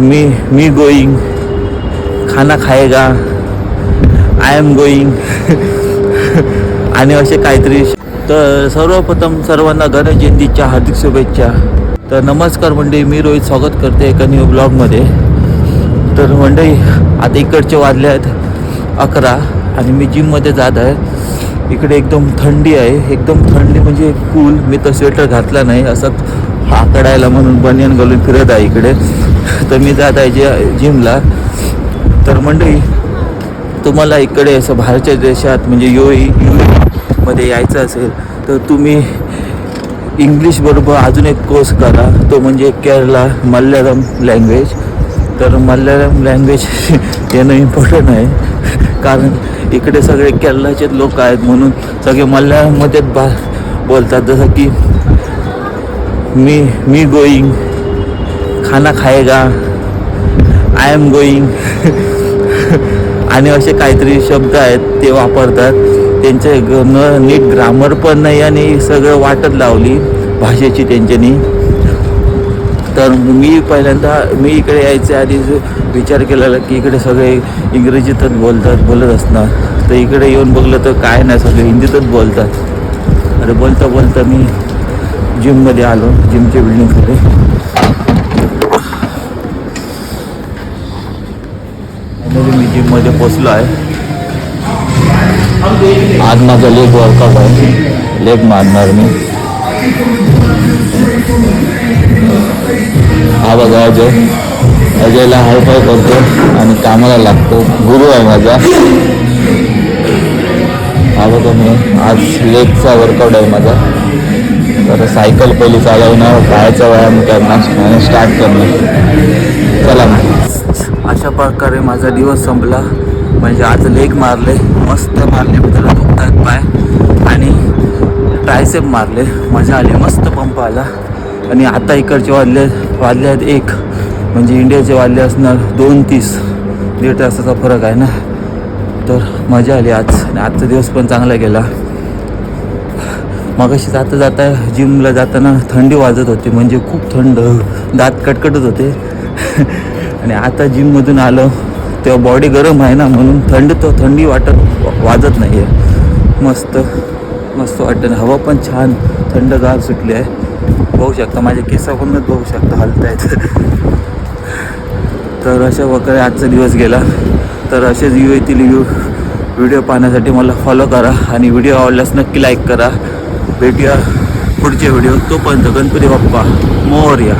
मी मी going खाना खाएगा. I am going आणि असे काहीतरी. तर सर्वप्रथम सर्वांना गणेश जयंतीच्या हार्दिक शुभेच्छा. तर नमस्कार मंडळी मी रोहित स्वागत करते एका न्यू ब्लॉगमध्ये तर मंडळी आता इकडचे वाजले आहेत अकरा आणि मी जिममध्ये जात आहे. इकडे एकदम थंडी आहे. एकदम थंडी म्हणजे कूल मी तर स्वेटर घातला नाही. असंच आकडायला म्हणून बनियन घालून फिरत आहे इकडे. तर मी जात आहे जे जिमला. तर मंडळी तुम्हाला इकडे असं बाहेरच्या देशात म्हणजे यू मध्ये यायचं असेल तर तुम्ही इंग्लिश बरोबर अजून एक कोर्स करा. तो म्हणजे केरला मल्याळम लँग्वेज तर मल्याळम लँग्वेज येणं इम्पॉर्टंट आहे. कारण इकडे सगळे केरळाचेच लोक आहेत म्हणून सगळे मल्याळममध्येच बा बोलतात. जसं की मी मी गोईंग खाना खाएगा। आय एम गोईंग आणि असे काहीतरी शब्द आहेत ते वापरतात. त्यांचे ग- न नीट ग्रामर पण नाही आणि सगळं वाटत लावली भाषेची त्यांच्यानी. तर मी पहिल्यांदा मी इकडे यायचे आधी विचार केलेला की इकडे सगळे इंग्रजीतच बोलतात बोलत असणार. तर इकडे येऊन बघलं तर काय नाही सगळे हिंदीतच बोलतात. अरे बोलता बोलता मी जिममध्ये आलो जिमच्या बिल्डिंगमध्ये फायनली मी जिममध्ये पोचलो आहे. आज माझा लेग वर्कआउट आहे. लेग मारणार मी. हा बघा अजय. अजयला हायफाय करतो आणि कामाला लागतो. गुरु आहे माझा. हा बघा मी. आज लेगचा वर्कआउट आहे माझा. तर सायकल पहिली चालवणार. पायाचा व्यायाम करणार आणि स्टार्ट करणार. चला मग. अशा प्रकारे माझा दिवस संपला. म्हणजे आज लेग मारले मस्त मारले त्याला दुखतात पाय. आणि ट्रायसेप मारले मजा आली मस्त पंप आला. आणि आता इकडचे वाजले वाजले आहेत एक. म्हणजे इंडियाचे वाजले असणार दोन तीस. दीड तासाचा फरक आहे ना? तर मजा आली आज. आणि आजचा दिवस पण चांगला गेला. मगाशी जाता जाता जिमला जाताना थंडी वाजत होती. म्हणजे खूप थंड. दात कटकटत होते. आणि आता जिममधून आलो तेव्हा बॉडी गरम आहे ना म्हणून थंड तो थंडी वाटत वाजत नाही आहे. मस्त मस्त वाटतं. हवा पण छान थंडगार सुटली आहे. बघू शकता माझ्या केसाकडूनच बघू शकता हलत आहेत तर अशा प्रकारे आजचा दिवस गेला. तर असेच यू येथील यू व्हिडिओ पाहण्यासाठी मला फॉलो करा आणि व्हिडिओ आवडल्यास नक्की लाईक करा. भेटूया पुढचे व्हिडिओ. तोपर्यंत गणपती बाप्पा मोर्या.